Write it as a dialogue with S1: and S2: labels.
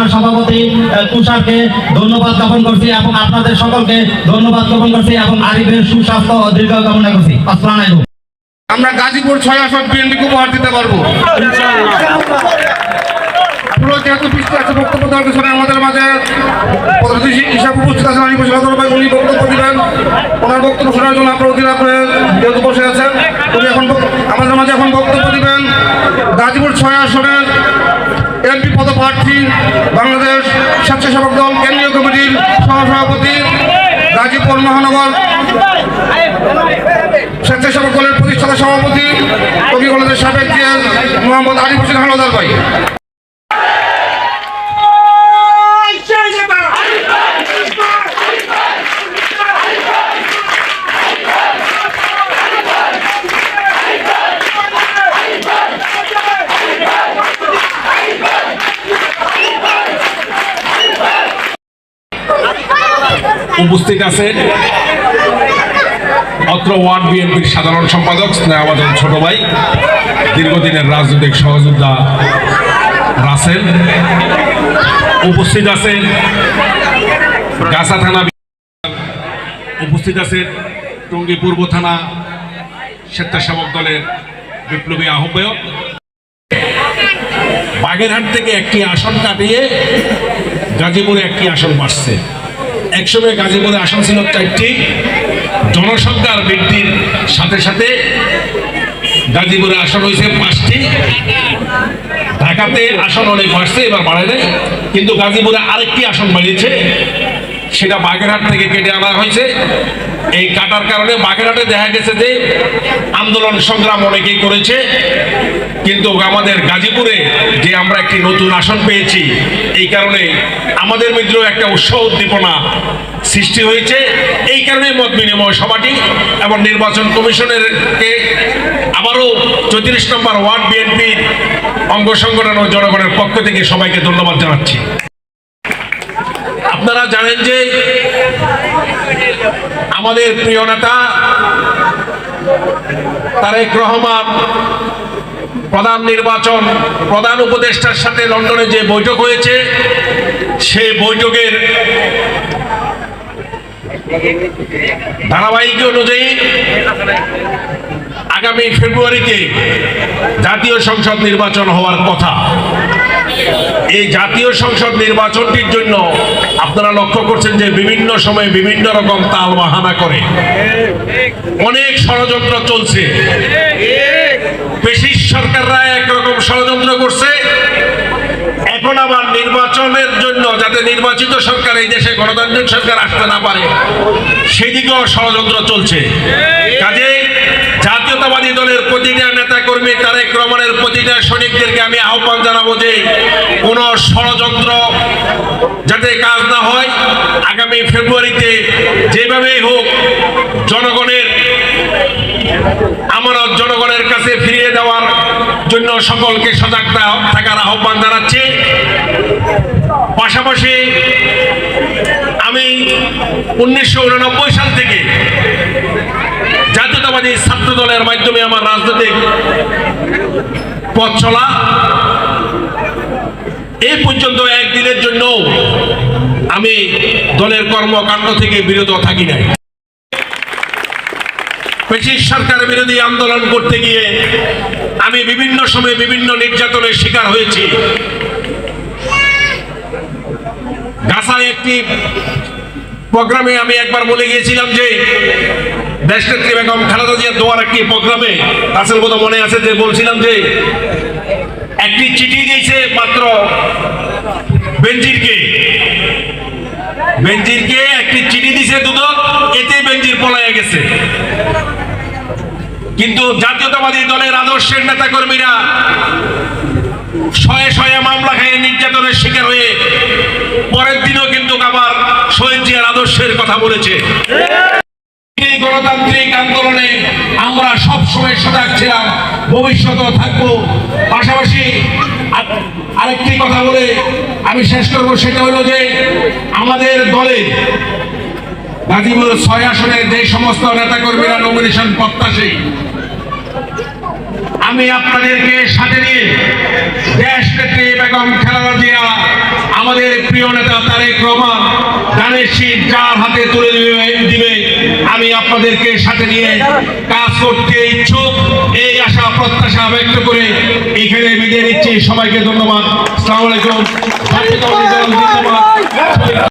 S1: থানার সভাপতি তুষারকে ধন্যবাদ জ্ঞাপন করছি এবং আপনাদের সকলকে ধন্যবাদ জ্ঞাপন করছি এবং আরিফের সুস্বাস্থ্য ও দীর্ঘ কামনা করছি। আসসালামু আলাইকুম।
S2: আমরা গাজীপুর ছয় আসন বিএনপিকে উপহার দিতে পারব। যেহেতু বক্তব্য আমাদের মাঝে হিসাবে বক্তব্য দিবেন। বক্তব্য বসে আছেন এখন আমাদের মাঝে এখন বক্তব্য দিবেন। গাজীপুর ছয় আসনের এমপি পদপ্রার্থী বাংলাদেশ স্বেচ্ছাসেবক দল কেন্দ্রীয় কমিটির সহসভাপতি গাজীপুর মহানগর স্বেচ্ছাসেবক দলের প্রতিষ্ঠাতা সভাপতি কবি কলেজের সাবেক মোহাম্মদ আরিফ হোসেন হালদার ভাই।
S3: উপস্থিত আছেন। অত্র ওয়ার্ড বিএনপির সাধারণ সম্পাদক আমাদের ছোট ভাই, দীর্ঘদিনের রাজনৈতিক সহযোদ্ধা রাসেল। উপস্থিত আছেন গাছা থানা উপস্থিত আছেন টঙ্গী পূর্ব থানা স্বেচ্ছাসেবক দলের বিপ্লবী আহ্বায়ক। বাগেরহাট থেকে একটি আসন কাটিয়ে গাজীপুরে একটি আসন বাড়ছে। একসময় গাজীপুরে আসন ছিল চারটি জনসংখ্যার বৃদ্ধির সাথে সাথে গাজীপুরে আসন হয়েছে পাঁচটি। ঢাকাতে আসন অনেক বাড়ছে, এবার বাড়ে নাই। কিন্তু গাজীপুরে আরেকটি আসন বাড়িয়েছে, সেটা বাগেরহাট থেকে কেটে আনা হয়েছে। এই কাটার কারণে বাগেরহাটে দেখা গেছে যে আন্দোলন সংগ্রাম অনেকেই করেছে। কিন্তু আমাদের গাজীপুরে যে আমরা একটি নতুন আসন পেয়েছি, এই কারণে আমাদের মধ্যেও একটা উৎসাহ উদ্দীপনা সৃষ্টি হয়েছে। এই কারণে মত বিনিময় সভাটি এবং নির্বাচন কমিশনের কে আবারও চৌত্রিশ নম্বর ওয়ার্ড বিএনপির অঙ্গ সংগঠন ও জনগণের পক্ষ থেকে সবাইকে ধন্যবাদ জানাচ্ছি। আপনারা জানেন যে আমাদের প্রিয় নেতা তারেক রহমান, প্রধান নির্বাচন, প্রধান উপদেষ্টার সাথে লন্ডনে যে বৈঠক হয়েছে, সেই বৈঠকের ধারাবাহিক অনুযায়ী আগামী ফেব্রুয়ারিতে জাতীয় সংসদ নির্বাচন হওয়ার কথা। এই জাতীয় সংসদ নির্বাচনটির জন্য আপনারা লক্ষ্য করছেন যে বিভিন্ন সময়ে বিভিন্ন রকম তাল বাহানা করে। অনেক ষড়যন্ত্র চলছে। পেশিস সরকাররা একরকম ষড়যন্ত্র করছে। এখন আবার নির্বাচনের জন্য যাতে নির্বাচিত সরকার এই দেশে গণতান্ত্রিক সরকার আসতে না পারে, সেদিকেও ষড়যন্ত্র চলছে। কাজে কর্মী তারেক রহমানের প্রতিটা সৈনিকদেরকে আমি আহ্বান জানাব যে কোন ষড়যন্ত্র যাতে কাজ না হয়, আগামী ফেব্রুয়ারিতে যেভাবেই হোক জনগণের আমানত জনগণের কাছে ফিরিয়ে দেওয়ার জন্য সকলকে সজাগ থাকার আহ্বান জানাচ্ছি। পাশাপাশি আমি উনিশশো উননব্বই সাল থেকে জাতীয়তাবাদী ছাত্র দলের মাধ্যমে আমার রাজনৈতিক পথ চলা। এই পর্যন্ত একদিনের জন্য আমি দলের কর্মকাণ্ড থেকে বিরত থাকি নাই। ব্রিটিশ সরকার বিরোধী আন্দোলন করতে গিয়ে আমি বিভিন্ন সময়ে বিভিন্ন নির্যাতনের শিকার হয়েছি। গাছায় একটি প্রোগ্রামে আমি একবার বলে গিয়েছিলাম যে, দেশনেত্রী বেগম খালেদা জিয়ার দোয়ার একটি প্রোগ্রামে আসল কথা মনে আছে যে বলছিলাম যে, একটি চিঠি দিয়েছে মাত্র বেনজিরকে। বেনজিরকে একটি চিঠি দিছে দুদক, এতে বেনজির পলাইয়া গেছে। কিন্তু জাতীয়তাবাদী দলের আদর্শের নেতা কর্মীরা শয়ে শয়ে মামলা খেয়ে নির্যাতনের শিকার হয়ে পরের দিনও কিন্তু আবার শহীদ জিয়ার আদর্শের কথা বলেছে। এই গণতান্ত্রিক আন্দোলনে আমরা সব সময় সজাগ ছিলাম, ভবিষ্যতেও থাকব। পাশাপাশি আরেকটি কথা বলে আমি শেষ করব, সেটা হলো যে আমাদের দলের গাজীপুর ছয় আসনের যে সমস্ত নেতাকর্মীরা নমিনেশন প্রত্যাশী, আমি আপনাদেরকে সাথে নিয়ে দেশ নেত্রী বেগম জিয়া আমাদের প্রিয় নেতা তারেক রহমান, গানের শীত যার হাতে তুলে দিবে, আমি আপনাদেরকে সাথে নিয়ে কাজ করতে ইচ্ছুক। এই আশা, প্রত্যাশা ব্যক্ত করে এখানে বিদায় নিচ্ছি। সবাইকে ধন্যবাদ। আসসালামু আলাইকুম।